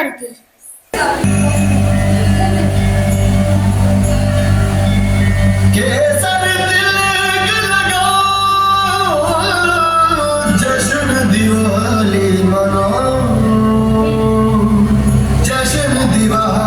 सादरीकरण करतील केसर तिलक लगाओ, जश्न दिवाली मनाओ जश्न दिवाली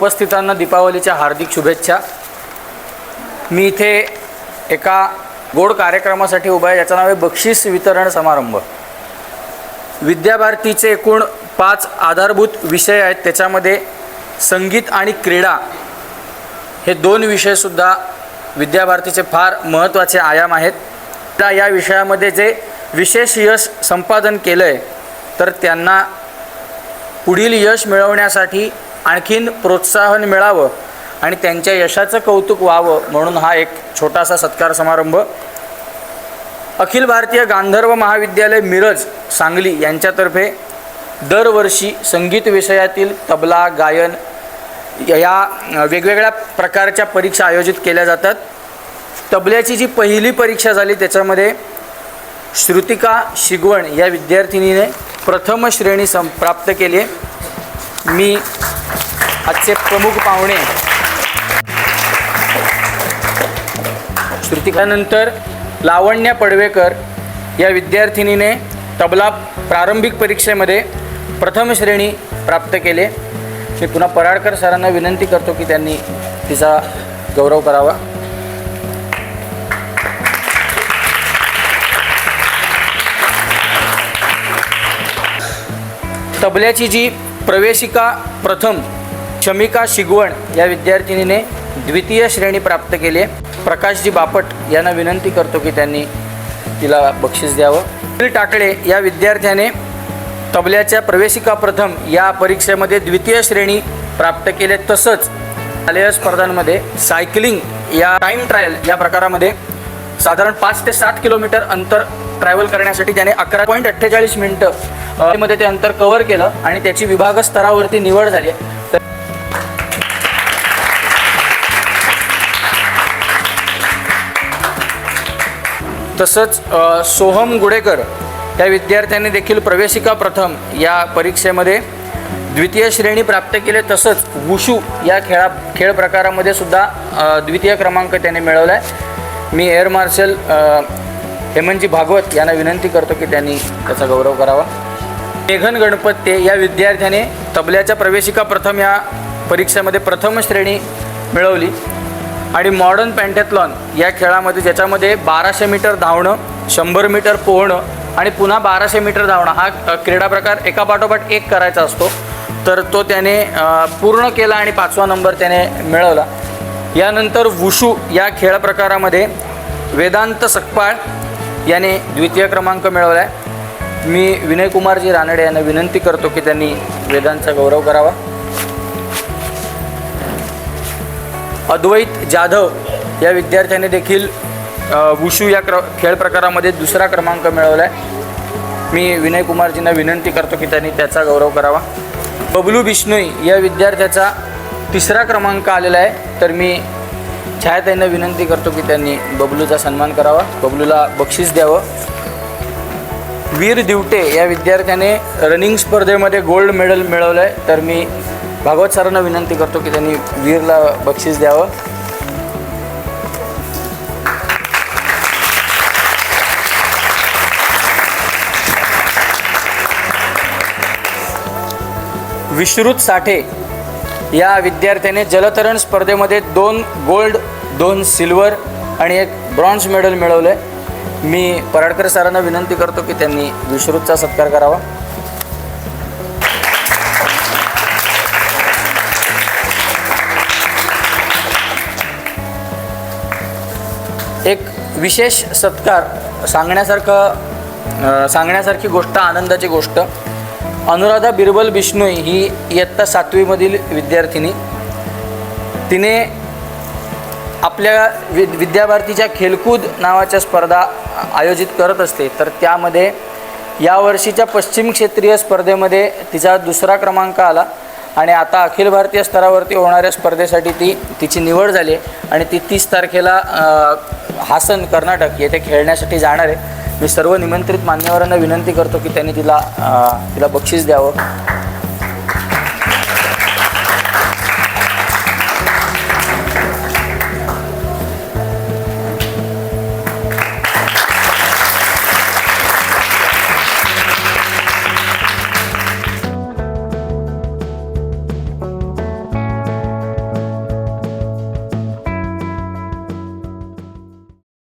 उपस्थितांना दीपावलीच्या हार्दिक शुभेच्छा. मी इथे एका गोड कार्यक्रमासाठी उभा आहे याचं नाव आहे बक्षीस वितरण समारंभ. विद्याभारतीचे एकूण पाच आधारभूत विषय आहेत त्याच्यामध्ये संगीत आणि क्रीडा हे दोन विषयसुद्धा विद्याभारतीचे फार महत्त्वाचे आयाम आहेत. त्या या विषयामध्ये जे विशेष यश संपादन केलं आहे तर त्यांना पुढील यश मिळवण्यासाठी आणखीन प्रोत्साहन मिळावं आणि त्यांच्या यशाचं कौतुक व्हावं म्हणून हा एक छोटासा सत्कार समारंभ. अखिल भारतीय गांधर्व महाविद्यालय मिरज सांगली यांच्यातर्फे दरवर्षी संगीत विषयातील तबला गायन या वेगवेगळ्या प्रकारच्या परीक्षा आयोजित केल्या जातात. तबल्याची जी पहिली परीक्षा झाली त्याच्यामध्ये श्रुतिका शिगवण या विद्यार्थिनीने प्रथम श्रेणी सं प्राप्त केली मी आजचे प्रमुख पाहुणे. श्रुतिकानंतर लावण्या पडवेकर या विद्यार्थिनीने तबला प्रारंभिक परीक्षेमध्ये प्रथम श्रेणी प्राप्त केले. मी पुन्हा पराडकर सरांना विनंती करतो की त्यांनी तिचा गौरव करावा. तबल्याची जी प्रवेशिका प्रथम शमिका शिगवण या विद्यार्थिनीने द्वितीय श्रेणी प्राप्त केली आहे. प्रकाशजी बापट यांना विनंती करतो की त्यांनी तिला बक्षीस द्यावं. अनिल टाकळे या विद्यार्थ्याने तबल्याच्या प्रवेशिका प्रथम या परीक्षेमध्ये द्वितीय श्रेणी प्राप्त केले तसंच शालेय स्पर्धांमध्ये सायकलिंग या टाईम ट्रायल या प्रकारामध्ये साधारण पाच ते सात किलोमीटर अंतर ट्रॅव्हल करण्यासाठी त्याने अकरा पॉईंट अठ्ठेचाळीस मिनटं मध्ये ते अंतर कव्हर केलं आणि त्याची विभाग स्तरावरती निवड झाली तसंच सोहम गुडेकर या विद्यार्थ्यांनी देखील प्रवेशिका प्रथम या परीक्षेमध्ये द्वितीय श्रेणी प्राप्त केले. तसंच वुशू या खेळा खेळ प्रकारामध्ये सुद्धा द्वितीय क्रमांक त्याने मिळवला आहे मी एअर मार्शल अ, हेमंतजी भागवत यांना विनंती करतो की त्यांनी त्याचा गौरव करावा. मेघन गणपत्ते या विद्यार्थ्याने तबल्याच्या प्रवेशिका प्रथम या परीक्षेमध्ये प्रथम श्रेणी मिळवली. आणि मॉडर्न पॅन्टेथलॉन या खेळामध्ये ज्याच्यामध्ये बाराशे मीटर धावणं शंभर मीटर पोहणं आणि पुन्हा बाराशे मीटर धावणं हा क्रीडा प्रकार एका पाठोपाठ एक करायचा असतो. तर तो त्याने पूर्ण केला आणि पाचवा नंबर त्याने मिळवला. यानंतर वुशू या खेळ प्रकारामध्ये वेदांत सकपाळ याने द्वितीय क्रमांक मिळवला आहे मी विनयकुमारजी रानडे यांना विनंती करतो की त्यांनी वेदांचा गौरव करावा. अद्वैत जाधव या विद्यार्थ्याने देखील वुशू या क्र खेळ प्रकारामध्ये दुसरा क्रमांक मिळवला आहे मी विनय कुमारजींना विनंती करतो की त्यांनी त्याचा गौरव करावा. बबलू बिष्णोई या विद्यार्थ्याचा तिसरा क्रमांक आलेला आहे. तर मी छायाताईंना विनंती करतो की त्यांनी बबलूचा सन्मान करावा. बबलूला बक्षीस द्यावं. वीर दिवटे या विद्यार्थ्याने रनिंग स्पर्धेमध्ये गोल्ड मेडल मिळवलं आहे तर मी भागवत सरांना विनंती करतो की त्यांनी वीरला बक्षीस द्यावं. विश्रुत साठे या विद्यार्थ्याने जलतरण स्पर्धेमध्ये दोन गोल्ड दोन सिल्वर आणि एक ब्रॉन्झ मेडल मिळवलं आहे मी पराडकर सरांना विनंती करतो की त्यांनी विश्रुतचा सत्कार करावा. एक विशेष सत्कार सांगण्यासारखं सांगण्यासारखी गोष्ट आनंदाची गोष्ट. अनुराधा बिरबल बिश्नोई ही इयत्ता सातवीमधील विद्यार्थिनी. तिने आपल्या वि विद्याभारतीच्या खेलकूद नावाच्या स्पर्धा आयोजित करत असते. तर त्यामध्ये यावर्षीच्या पश्चिम क्षेत्रीय स्पर्धेमध्ये तिचा दुसरा क्रमांक आला. आणि आता अखिल भारतीय स्तरावरती होणाऱ्या स्पर्धेसाठी ती तिची निवड झाली आहे. आणि ती तीस तारखेला हासन कर्नाटक येथे खेळण्यासाठी जाणार आहे. मी सर्व निमंत्रित मान्यवरांना विनंती करतो की त्यांनी तिला तिला बक्षीस द्यावं.